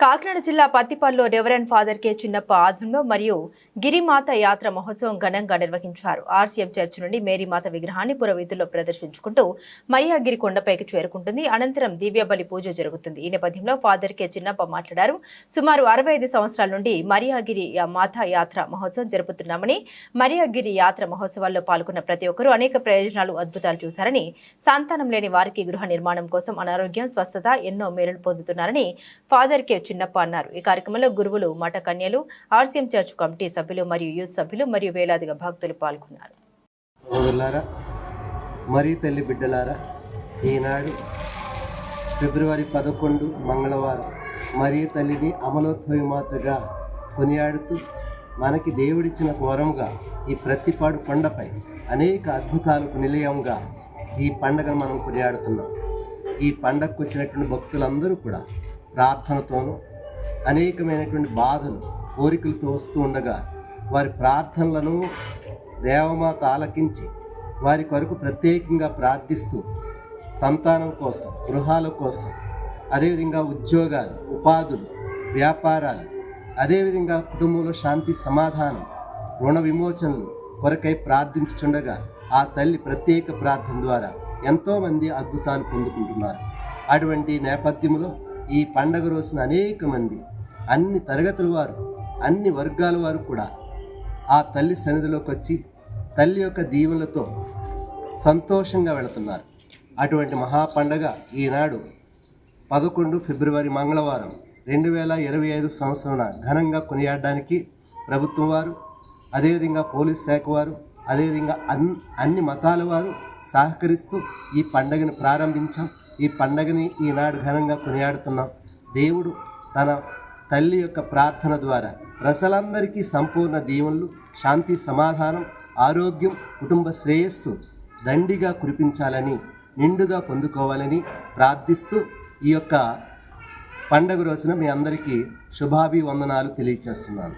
కాకినాడ జిల్లా పత్తిపాడులో reverend father K. చిన్నప్ప ఆధ్వర్యంలో మరియు గిరిమాత యాత్ర మహోత్సవం ఘనంగా నిర్వహించారు. ఆర్సీఎం చర్చ్ నుండి మేరీమాత విగ్రహాన్ని పురవీధుల్లో ప్రదర్శించుకుంటూ మరియాగిరి కొండపైకి చేరుకుంటుంది. అనంతరం దివ్యబలి పూజ జరుగుతుంది. ఈ నేపథ్యంలో ఫాదర్ కె. చిన్నప్ప మాట్లాడారు. సుమారు అరవై ఐదు సంవత్సరాల నుండి మరియాగిరి మాత యాత్ర మహోత్సవం జరుపుతున్నామని మరియాగిరి యాత్ర మహోత్సవాల్లో పాల్గొన్న ప్రతి ఒక్కరూ అనేక ప్రయోజనాలు అద్భుతాలు చూశారని సంతానం లేని వారికి గృహ నిర్మాణం కోసం అనారోగ్యం స్వస్థత ఎన్నో మేలులు పొందుతున్నారని ఫాదర్ కె. చిన్నప్ప అన్నారు. ఈ కార్యక్రమంలో గురువులు మఠ కన్యలు ఆర్సీఎం చర్చ్ కమిటీ సభ్యులు మరియు యూత్ సభ్యులు మరియు వేలాదిగా భక్తులు పాల్గొన్నారు. సోదరులారా మరీ తల్లి బిడ్డలారా ఈనాడు ఫిబ్రవరి పదకొండు మంగళవారం మరీ తల్లిని అమలోద్భవి మాతగా కొనియాడుతూ మనకి దేవుడిచ్చిన వరంగా ఈ ప్రతిపాడు కొండపై అనేక అద్భుతాలకు నిలయంగా ఈ పండగను మనం కొనియాడుతున్నాం. ఈ పండగకు వచ్చినటువంటి భక్తులందరూ కూడా ప్రార్థనతోనూ అనేకమైనటువంటి బాధలు కోరికలతో వస్తూ ఉండగా వారి ప్రార్థనలను దేవమాత ఆలకించి వారి కొరకు ప్రత్యేకంగా ప్రార్థిస్తూ సంతానం కోసం గృహాల కోసం అదేవిధంగా ఉద్యోగాలు ఉపాధులు వ్యాపారాలు అదేవిధంగా కుటుంబంలో శాంతి సమాధానం రుణ విమోచనలు కొరకై ప్రార్థించుచుండగా ఆ తల్లి ప్రత్యేక ప్రార్థన ద్వారా ఎంతోమంది అద్భుతాలు పొందుకుంటున్నారు. అటువంటి నేపథ్యంలో ఈ పండగ రోజున అనేక మంది అన్ని తరగతుల వారు అన్ని వర్గాల వారు కూడా ఆ తల్లి సన్నిధిలోకి వచ్చి తల్లి యొక్క దీవులతో సంతోషంగా వెళుతున్నారు. అటువంటి మహా పండగ ఈనాడు పదకొండు ఫిబ్రవరి మంగళవారం రెండు వేల ఇరవై ఐదు సంవత్సరాన ఘనంగా కొనియాడడానికి ప్రభుత్వం వారు అదేవిధంగా పోలీస్ శాఖ వారు అదేవిధంగా అన్ అన్ని మతాల వారు సహకరిస్తూ ఈ పండగను ప్రారంభించాం. ఈ పండగని ఈనాడు ఘనంగా కొనియాడుతున్నాం. దేవుడు తన తల్లి యొక్క ప్రార్థన ద్వారా ప్రజలందరికీ సంపూర్ణ దీవెనలు శాంతి సమాధానం ఆరోగ్యం కుటుంబ శ్రేయస్సు దండిగా కురిపించాలని నిండుగా పొందుకోవాలని ప్రార్థిస్తూ ఈ యొక్క పండగ రోజున మీ అందరికీ శుభాభివందనాలు తెలియచేస్తున్నాను.